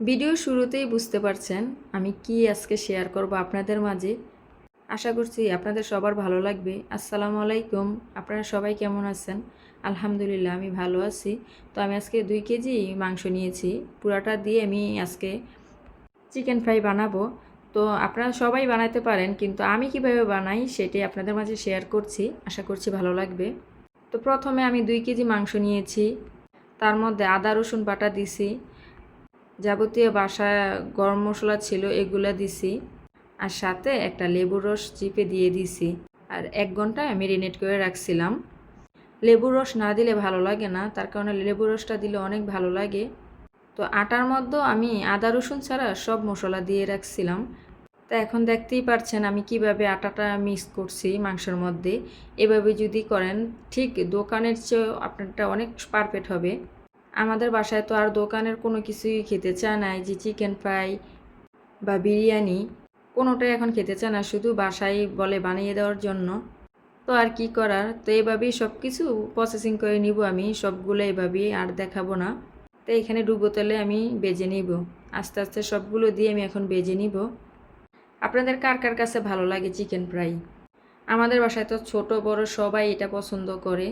Video শুরুতেই বুঝতে পারছেন আমি কি আজকে শেয়ার করব আপনাদের মাঝে। আশা করছি আপনাদের সবার ভালো লাগবে। আসসালামু আলাইকুম। আপনারা সবাই কেমন আছেন? আলহামদুলিল্লাহ, আমি ভালো আছি। তো আমি আজকে দুই কেজি মাংস নিয়েছি। পুরাটা দিয়ে আমি আজকে চিকেন ফ্রাই বানাবো। তো আপনারা সবাই বানাতে পারেন, কিন্তু আমি কীভাবে বানাই সেটাই আপনাদের মাঝে শেয়ার করছি। আশা করছি ভালো লাগবে। তো প্রথমে আমি দুই কেজি মাংস নিয়েছি। তার মধ্যে আদা রসুন বাটা দিছি। যাবতীয় বাসায় গরম মশলা ছিল, এগুলা দিছি। আর সাথে একটা লেবুর রস চিপে দিয়ে দিছি। আর এক ঘণ্টা মেরিনেট করে রাখছিলাম। লেবুর রস না দিলে ভালো লাগে না, তার কারণে লেবুর রসটা দিলে অনেক ভালো লাগে। তো আটার মধ্যেও আমি আদা, রসুন ছাড়া সব মশলা দিয়ে রাখছিলাম। তা এখন দেখতেই পারছেন আমি কীভাবে আটাটা মিক্স করছি মাংসের মধ্যে। এভাবে যদি করেন, ঠিক দোকানের চেয়েও আপনারটা অনেক পারফেক্ট হবে। আমাদের বাসায় তো আর দোকানের কোনো কিছুই খেতে চায় না। যে চিকেন ফ্রাই বা বিরিয়ানি, কোনোটাই এখন খেতে চায় না, শুধু বাসায় বলে বানিয়ে দেওয়ার জন্য। তো আর কি করার? তো এইভাবেই সব কিছু প্রসেসিং করে নিব আমি, সবগুলো এভাবেই আর দেখাবো না। তো এখানে ডুবো তেলে আমি বেজে নিব। আস্তে আস্তে সবগুলো দিয়ে আমি এখন বেজে নিব। আপনাদের কার কার কাছে ভালো লাগে চিকেন ফ্রাই আমাদের বাসায় তো ছোট, বড় সবাই এটা পছন্দ করে।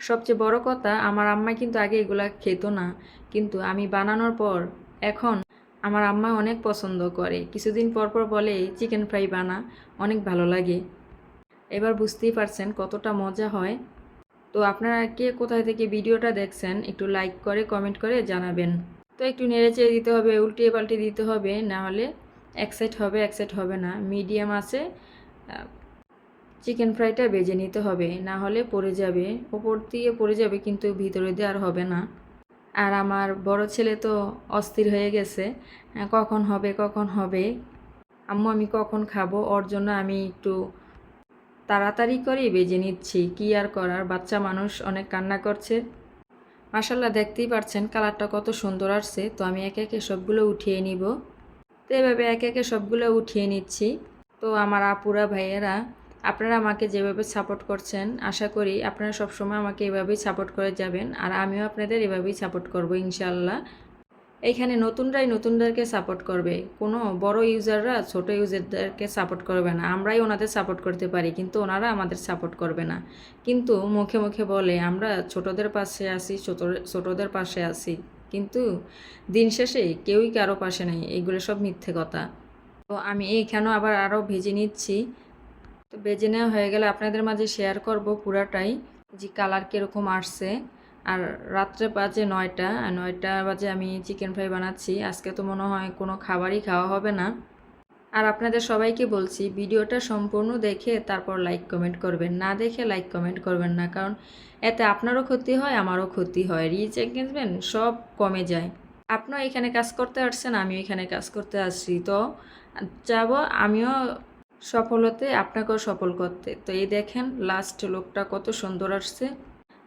সবচেয়ে বড় কথা, আমার আম্মা কিন্তু আগে এগুলা খেত না। কিন্তু আমি বানানোর পর এখন আমার আম্মা অনেক পছন্দ করে। কিছুদিন পর পর বলে, চিকেন ফ্রাই বানা, অনেক ভালো লাগে। এবার বুঝতেই পারছেন কতটা মজা হয়। তো আপনারা কে কোথায় থেকে ভিডিওটা দেখছেন, একটু লাইক করে কমেন্ট করে জানাবেন। তো একটু নেড়ে চেড়ে দিতে হবে, উল্টিয়ে পাল্টে দিতে হবে, না হলে এক সাইড হবে, এক সাইড হবে না। মিডিয়াম আছে চিকেন ফ্রাইটা বেজে নিতে হবে, না হলে পড়ে যাবে। ওপর দিয়ে পড়ে যাবে কিন্তু ভিতরে দিয়ে আর হবে না। আর আমার বড় ছেলে তো অস্থির হয়ে গেছে। কখন হবে কখন হবে? আম্মু, আমি কখন খাব? ওর জন্য আমি একটু তাড়াতাড়ি করেই বেজে নিচ্ছি। কি আর করার? বাচ্চা মানুষ অনেক কান্না করছে। মাসাল্লাহ দেখতেই পারছেন কালারটা কত সুন্দর আসছে। তো আমি একে একে সবগুলো উঠিয়ে নিব। তো এভাবে একে একে সবগুলো উঠিয়ে নিচ্ছি। তো আমার আপুরা, ভাইয়েরা আপনারা আমাকে যেভাবে সাপোর্ট করছেন, আশা করি আপনারা সবসময় আমাকে এভাবেই সাপোর্ট করে যাবেন, আর আমিও আপনাদের এভাবেই সাপোর্ট করব ইনশাল্লাহ এইখানে নতুনরাই নতুনদেরকে সাপোর্ট করবে। কোনো বড় ইউজাররা ছোট ইউজারদেরকে সাপোর্ট করবে না। আমরাই ওনাদের সাপোর্ট করতে পারি, কিন্তু ওনারা আমাদের সাপোর্ট করবে না। কিন্তু মুখে মুখে বলে, আমরা ছোটদের পাশে আসি ছোট, ছোটদের পাশে আসি কিন্তু দিন শেষে কেউই কারও পাশে নেই। এগুলো সব মিথ্যে কথা। তো আমি এইখানেও আবার আরও ভেজে নিচ্ছি। তো বেজে নেওয়া হয়ে গেলে আপনাদের মাঝে শেয়ার করব পুরাটাই, যে কালার কীরকম আসছে। আর রাত্রে বাজে নয়টা, আর নয়টা বাজে আমি চিকেন ফ্রাই বানাচ্ছি। আজকে তো মনে হয় কোনো খাবারই খাওয়া হবে না। আর আপনাদের সবাইকে বলছি, ভিডিওটা সম্পূর্ণ দেখে তারপর লাইক কমেন্ট করবেন। না দেখে লাইক কমেন্ট করবেন না, কারণ এতে আপনারও ক্ষতি হয়, আমারও ক্ষতি হয়। রিচ এঙ্গেজমেন্ট সব কমে যায়। আপনিও এখানে কাজ করতে আসছেন, আমিও এখানে কাজ করতে আসছি। তো যাব, আমিও সফল হতে আপনাকেও সফল করতে। তো এই দেখেন লাস্ট লোকটা কত সুন্দর আসছে।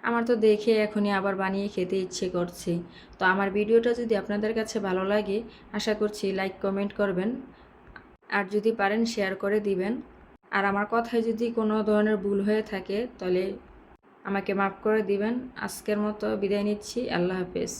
আমার তো দেখে এখনই আবার বানিয়ে খেতে ইচ্ছে করছে। তো আমার ভিডিওটা যদি আপনাদের কাছে ভালো লাগে, আশা করছি লাইক কমেন্ট করবেন। আর যদি পারেন শেয়ার করে দিবেন। আর আমার কথায় যদি কোনো ধরনের ভুল হয়ে থাকে, তাহলে আমাকে মাফ করে দিবেন। আজকের মতো বিদায় নিচ্ছি। আল্লাহ হাফেজ।